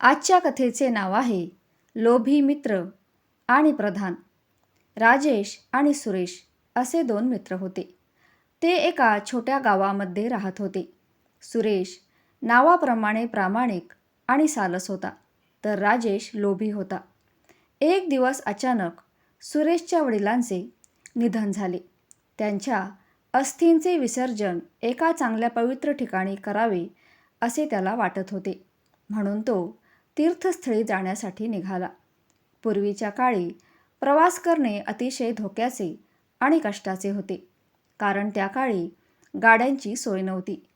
आजच्या कथेचे नाव आहे लोभी मित्र आणि प्रधान. राजेश आणि सुरेश असे दोन मित्र होते. ते एका छोट्या गावामध्ये राहत होते. सुरेश नावाप्रमाणे प्रामाणिक आणि सालस होता तर राजेश लोभी होता. एक दिवस अचानक सुरेशच्या वडिलांचे निधन झाले. त्यांच्या अस्थींचे विसर्जन एका चांगल्या पवित्र ठिकाणी करावे असे त्याला वाटत होते. म्हणून तो तीर्थस्थळी जाण्यासाठी निघाला. पूर्वीच्या काळी प्रवास करणे अतिशय धोक्याचे आणि कष्टाचे होते. कारण त्या काळी गाड्यांची सोय नव्हती.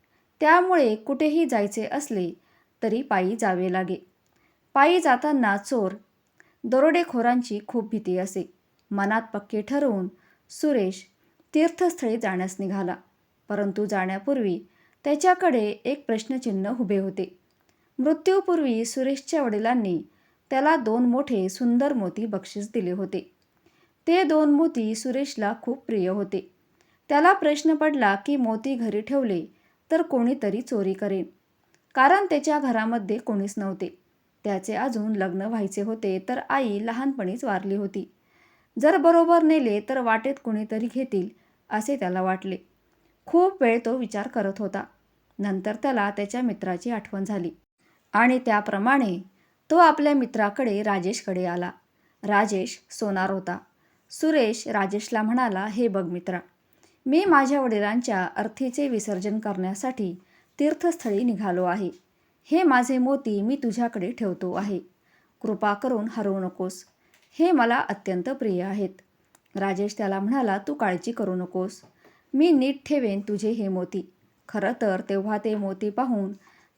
त्यामुळे कुठेही जायचे असले तरी पायी जावे लागे. पायी जाताना चोर दरोडेखोरांची खूप भीती असे. मनात पक्के ठरवून सुरेश तीर्थस्थळी जाण्यास निघाला. परंतु जाण्यापूर्वी त्याच्याकडे एक प्रश्नचिन्ह उभे होते. मृत्यूपूर्वी सुरेशच्या वडिलांनी त्याला दोन मोठे सुंदर मोती बक्षीस दिले होते. ते दोन मोती सुरेशला खूप प्रिय होते. त्याला प्रश्न पडला की मोती घरी ठेवले तर कोणीतरी चोरी करेन कारण त्याच्या घरामध्ये कोणीच नव्हते. त्याचे अजून लग्न व्हायचे होते तर आई लहानपणीच वारली होती. जर बरोबर नेले तर वाटेत कुणीतरी घेतील असे त्याला वाटले. खूप वेळ तो विचार करत होता. नंतर त्याला त्याच्या मित्राची आठवण झाली. आणि त्याप्रमाणे तो आपल्या मित्राकडे राजेशकडे आला. राजेश सोनार होता. सुरेश राजेशला म्हणाला हे बघ मित्रा मी माझ्या वडिलांच्या अर्थीचे विसर्जन करण्यासाठी तीर्थस्थळी निघालो आहे. हे माझे मोती मी तुझ्याकडे ठेवतो आहे. कृपा करून हरवू नकोस. हे मला अत्यंत प्रिय आहेत. राजेश त्याला म्हणाला तू काळजी करू नकोस. मी नीट ठेवेन तुझे हे मोती. खरं तर तेव्हा ते मोती पाहून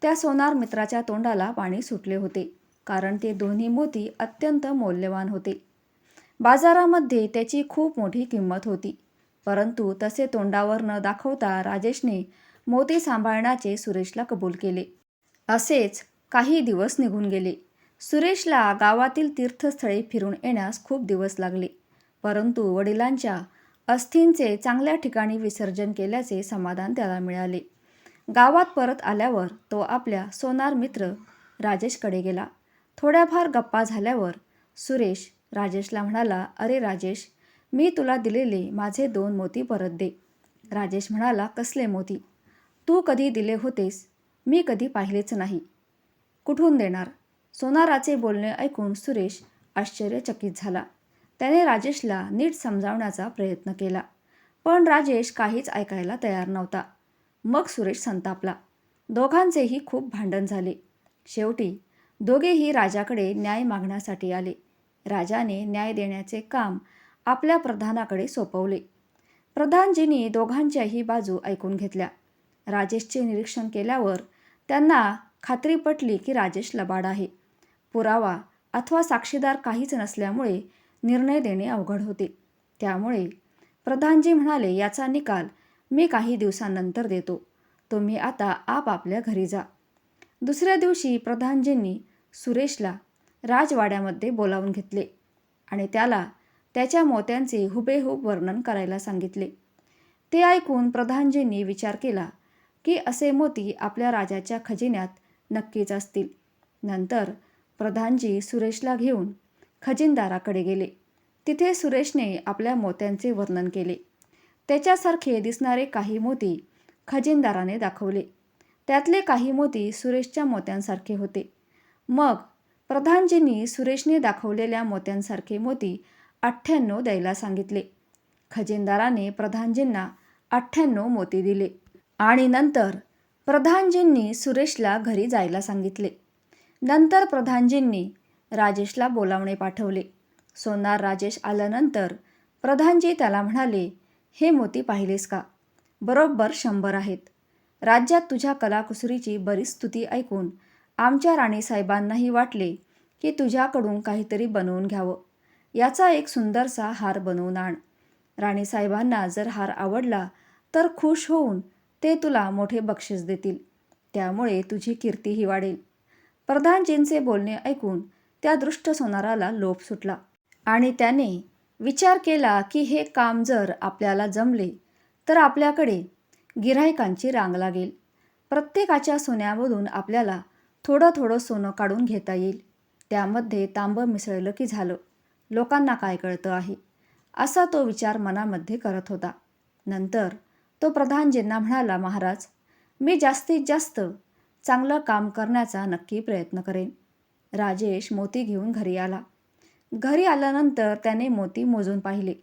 त्या सोनार मित्राच्या तोंडाला पाणी सुटले होते कारण ते दोन्ही मोती अत्यंत मौल्यवान होते. बाजारामध्ये त्याची खूप मोठी किंमत होती परंतु तसे तोंडावर न दाखवता राजेशने मोती सांभाळण्याचे सुरेशला कबूल केले. असेच काही दिवस निघून गेले. सुरेशला गावातील तीर्थस्थळे फिरून येण्यास खूप दिवस लागले परंतु वडिलांच्या अस्थींचे चांगल्या ठिकाणी विसर्जन केल्याचे समाधान त्याला मिळाले. गावात परत आल्यावर तो आपल्या सोनार मित्र राजेशकडे गेला. थोड्याफार गप्पा झाल्यावर सुरेश राजेशला म्हणाला अरे राजेश मी तुला दिलेले माझे दोन मोती परत दे. राजेश म्हणाला कसले मोती? तू कधी दिले होतेस? मी कधी पाहिलेच नाही. कुठून देणार? सोनाराचे बोलणे ऐकून सुरेश आश्चर्यचकित झाला. त्याने राजेशला नीट समजावण्याचा प्रयत्न केला. पण राजेश काहीच ऐकायला तयार नव्हता. मग सुरेश संतापला. दोघांचेही खूप भांडण झाले. शेवटी दोघेही राजाकडे न्याय मागण्यासाठी आले. राजाने न्याय देण्याचे काम आपल्या प्रधानाकडे सोपवले. प्रधानजींनी दोघांच्याही बाजू ऐकून घेतल्या. राजेशचे निरीक्षण केल्यावर त्यांना खात्री पटली की राजेश लबाड आहे. पुरावा अथवा साक्षीदार काहीच नसल्यामुळे निर्णय देणे अवघड होते. त्यामुळे प्रधानजी म्हणाले याचा निकाल मी काही दिवसांनंतर देतो. तुम्ही आता आपापल्या घरी जा. दुसऱ्या दिवशी प्रधानजींनी सुरेशला राजवाड्यामध्ये बोलावून घेतले आणि त्याला त्याच्या मोत्यांचे हुबेहूब वर्णन करायला सांगितले. ते ऐकून प्रधानजींनी विचार केला की असे मोती आपल्या राजाच्या खजिन्यात नक्कीच असतील. नंतर प्रधानजी सुरेशला घेऊन खजिनदाराकडे गेले. तिथे सुरेशने आपल्या मोत्यांचे वर्णन केले. त्याच्यासारखे दिसणारे काही मोती खजिनदाराने दाखवले. त्यातले काही मोती सुरेशच्या मोत्यांसारखे होते. मग प्रधानजींनी सुरेशने दाखवलेल्या मोत्यांसारखे मोती अठ्ठ्याण्णव द्यायला सांगितले. खजिनदाराने प्रधानजींना अठ्ठ्याण्णव मोती दिले आणि नंतर प्रधानजींनी सुरेशला घरी जायला सांगितले. नंतर प्रधानजींनी राजेशला बोलावणे पाठवले. सोनार राजेश आल्यानंतर प्रधानजी त्याला म्हणाले हे मोती पाहिलेस का? बरोबर शंभर आहेत. राज्यात तुझ्या कलाकुसरीची बरीच स्तुती ऐकून आमच्या राणीसाहेबांनाही वाटले की तुझ्याकडून काहीतरी बनवून घ्यावं. याचा एक सुंदरसा हार बनवून आण. राणीसाहेबांना जर हार आवडला तर खुश होऊन ते तुला मोठे बक्षीस देतील. त्यामुळे तुझी कीर्तीही वाढेल. प्रधानजींचे बोलणे ऐकून त्या दृष्ट सोनाराला लोभ सुटला आणि त्याने विचार केला की हे काम जर आपल्याला जमले तर आपल्याकडे गिऱ्हाईकांची रांग लागेल. प्रत्येकाच्या सोन्यामधून आपल्याला थोडं थोडं सोनं काढून घेता येईल. त्यामध्ये तांबं मिसळलं की झालं. लोकांना काय कळतं आहे? असा तो विचार मनामध्ये करत होता. नंतर तो प्रधानजींना म्हणाला महाराज मी जास्तीत जास्त चांगलं काम करण्याचा नक्की प्रयत्न करेन. राजेश मोती घेऊन घरी आला. घरी आल्यानंतर त्याने मोती मोजून पाहिले.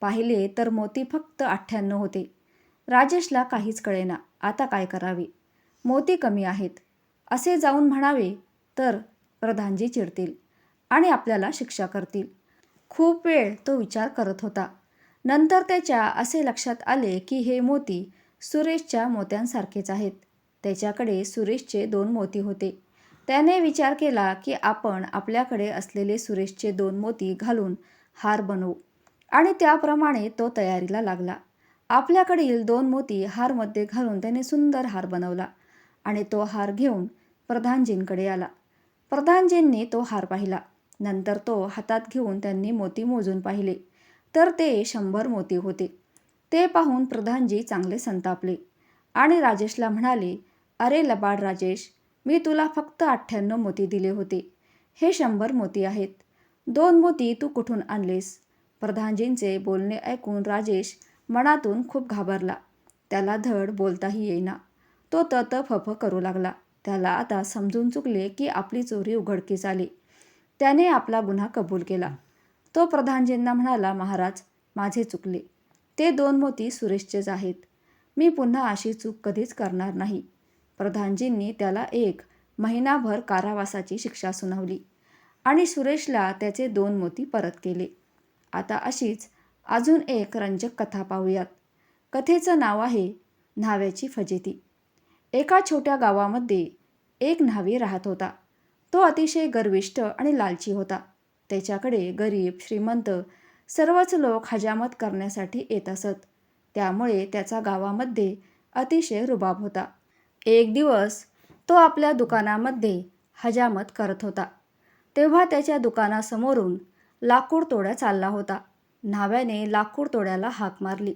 पाहिले तर मोती फक्त अठ्ठ्याण्णव होते. राजेशला काहीच कळेना. आता काय करावे? मोती कमी आहेत. असे जाऊन म्हणावे तर प्रधानजी चिडतील आणि आपल्याला शिक्षा करतील. खूप वेळ तो विचार करत होता. नंतर त्याच्या असे लक्षात आले की हे मोती सुरेशच्या मोत्यांसारखेच आहेत. त्याच्याकडे सुरेशचे दोन मोती होते. त्याने विचार केला की आपण आपल्याकडे असलेले सुरेशचे दोन मोती घालून हार बनवू. आणि त्याप्रमाणे तो तयारीला लागला. आपल्याकडील दोन मोती हारमध्ये घालून त्याने सुंदर हार बनवला आणि तो हार घेऊन प्रधानजींकडे आला. प्रधानजींनी तो हार पाहिला. नंतर तो हातात घेऊन त्यांनी मोती मोजून पाहिले. तर ते शंभर मोती होते. ते पाहून प्रधानजी चांगले संतापले आणि राजेशला म्हणाले अरे लबाड राजेश मी तुला फक्त अठ्ठ्याण्णव मोती दिले होते. हे शंभर मोती आहेत. दोन मोती तू कुठून आणलेस? प्रधानजींचे बोलणे ऐकून राजेश मनातून खूप घाबरला. त्याला धड बोलताही येईना. तो तत फफ करू लागला. त्याला आता समजून चुकले की आपली चोरी उघडकीस आली. त्याने आपला गुन्हा कबूल केला. तो प्रधानजींना म्हणाला महाराज माझे चुकले. ते दोन मोती सुरेशचेच आहेत. मी पुन्हा अशी चूक कधीच करणार नाही. प्रधानजींनी त्याला एक महिनाभर कारावासाची शिक्षा सुनावली आणि सुरेशला त्याचे दोन मोती परत केले. आता अशीच अजून एक रंजक कथा पाहूयात. कथेचं नाव आहे न्हाव्याची फजिती. एका छोट्या गावामध्ये एक न्हावी राहत होता. तो अतिशय गर्विष्ठ आणि लालची होता. त्याच्याकडे गरीब श्रीमंत सर्वच लोक हजामत करण्यासाठी येत असत. त्यामुळे त्याचा गावामध्ये अतिशय रुबाब होता. एक दिवस तो आपल्या दुकानामध्ये हजामत करत होता. तेव्हा त्याच्या दुकानासमोरून लाकूड तोड्या चालला होता. न्हाव्याने लाकूड तोड्याला हाक मारली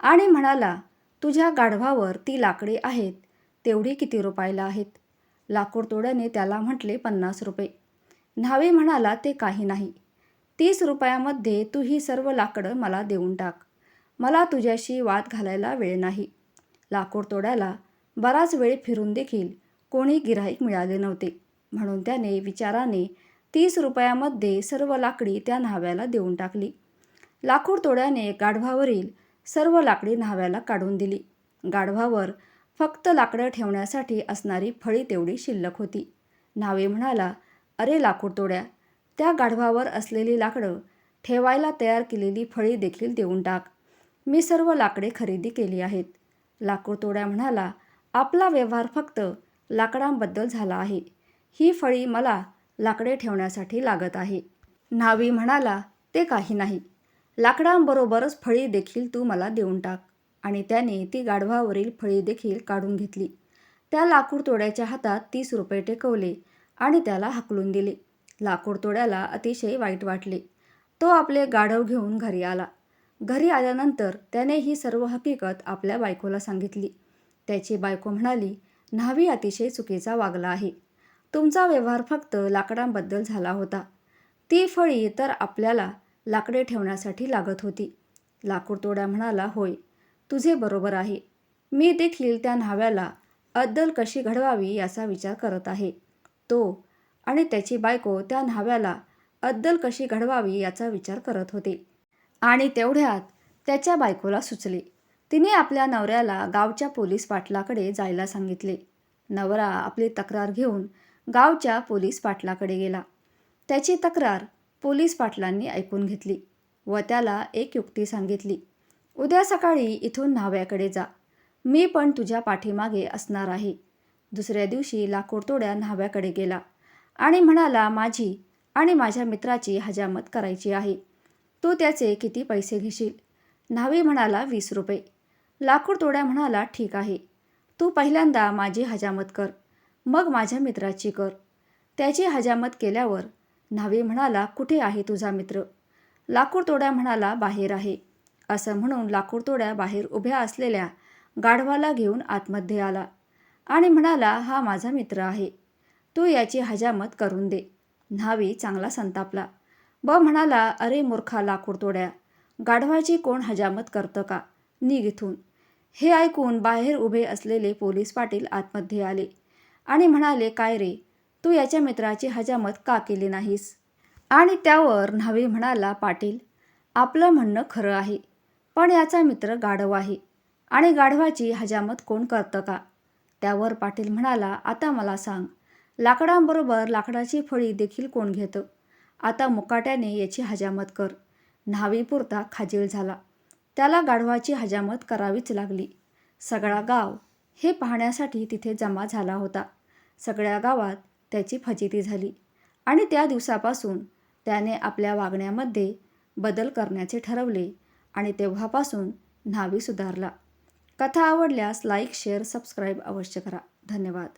आणि म्हणाला तुझ्या गाढवावर ती लाकडी आहेत तेवढी किती रुपयाला आहेत? लाकूड तोड्याने त्याला म्हटले पन्नास रुपये. न्हावी म्हणाला ते काही नाही. तीस रुपयामध्ये तू ही सर्व लाकडं मला देऊन टाक. मला तुझ्याशी वाद घालायला वेळ नाही. लाकूड तोड्याला बराच वेळ फिरून देखील कोणी गिराईक मिळाले नव्हते. म्हणून त्याने विचाराने तीस रुपयामध्ये सर्व लाकडी त्या न्हाव्याला देऊन टाकली. लाकूड तोड्याने गाढवावरील सर्व लाकडी न्हाव्याला काढून दिली. गाढवावर फक्त लाकडं ठेवण्यासाठी असणारी फळी तेवढी शिल्लक होती. न्हावे म्हणाला अरे लाकूड तोड्या त्या गाढवावर असलेली लाकडं ठेवायला तयार केलेली फळी देखील देऊन टाक. मी सर्व लाकडे खरेदी केली आहेत. लाकूड तोड्या म्हणाला आपला व्यवहार फक्त लाकडांबद्दल झाला आहे. ही फळी मला लाकडे ठेवण्यासाठी लागत आहे. न्हावी म्हणाला ते काही नाही. लाकडांबरोबरच फळी देखील तू मला देऊन टाक. आणि त्याने ती गाढवावरील फळी देखील काढून घेतली. त्या लाकूड तोड्याच्या हातात तीस रुपये टेकवले आणि त्याला हकलून दिले. लाकूड तोड्याला अतिशय वाईट वाटले. तो आपले गाढव घेऊन घरी आला. घरी आल्यानंतर त्याने ही सर्व हकीकत आपल्या बायकोला सांगितली. त्याची बायको म्हणाली न्हावी अतिशय चुकीचा वागला आहे. तुमचा व्यवहार फक्त लाकडांबद्दल झाला होता. ती फळी तर आपल्याला लाकडे ठेवण्यासाठी लागत होती. लाकूडतोड्या म्हणाला होय तुझे बरोबर आहे. मी देखील त्या न्हाव्याला अद्दल कशी घडवावी याचा विचार करत आहे. तो आणि त्याची बायको त्या न्हाव्याला अद्दल कशी घडवावी याचा विचार करत होते आणि तेवढ्यात त्याच्या बायकोला सुचले. तिने आपल्या नवऱ्याला गावच्या पोलीस पाटलाकडे जायला सांगितले. नवरा आपली तक्रार घेऊन गावच्या पोलीस पाटलाकडे गेला. त्याची तक्रार पोलीस पाटलांनी ऐकून घेतली व त्याला एक युक्ती सांगितली. उद्या सकाळी इथून न्हाव्याकडे जा. मी पण तुझ्या पाठीमागे असणार आहे. दुसऱ्या दिवशी लाकूडतोड्या न्हाव्याकडे गेला आणि म्हणाला माझी आणि माझ्या मित्राची हजामत करायची आहे. तू त्याचे किती पैसे घेशील? न्हावी म्हणाला वीस रुपये. लाकूडतोड्या म्हणाला ठीक आहे. तू पहिल्यांदा माझी हजामत कर. मग माझ्या मित्राची कर. त्याची हजामत केल्यावर न्हावी म्हणाला कुठे आहे तुझा मित्र? लाकूडतोड्या म्हणाला बाहेर आहे. असं म्हणून लाकूडतोड्या बाहेर उभ्या असलेल्या गाढवाला घेऊन आतमध्ये आला आणि म्हणाला हा माझा मित्र आहे. तू याची हजामत करून दे. न्हावी चांगला संतापला. ब म्हणाला अरे मूर्खा लाकूडतोड्या गाढवाची कोण हजामत करतं का? निघ इथून. हे ऐकून बाहेर उभे असलेले पोलीस पाटील आतमध्ये आले आणि म्हणाले काय रे तू याच्या मित्राची हजामत का केली नाहीस? आणि त्यावर न्हावी म्हणाला पाटील आपलं म्हणणं खरं आहे पण याचा मित्र गाढव आहे आणि गाढवाची हजामत कोण करतं का? त्यावर पाटील म्हणाला आता मला सांग लाकडांबरोबर लाकडाची फळी देखील कोण घेतं? आता मुकाट्याने याची हजामत कर. न्हावीपुरता खाजील झाला. त्याला गाढवाची हजामत करावीच लागली. सगळा गाव हे पाहण्यासाठी तिथे जमा झाला होता. सगळ्या गावात त्याची फजिती झाली आणि त्या दिवसापासून त्याने आपल्या वागण्यामध्ये बदल करण्याचे ठरवले आणि तेव्हापासून न्हावी सुधारला. कथा आवडल्यास लाईक शेअर सबस्क्राईब अवश्य करा. धन्यवाद.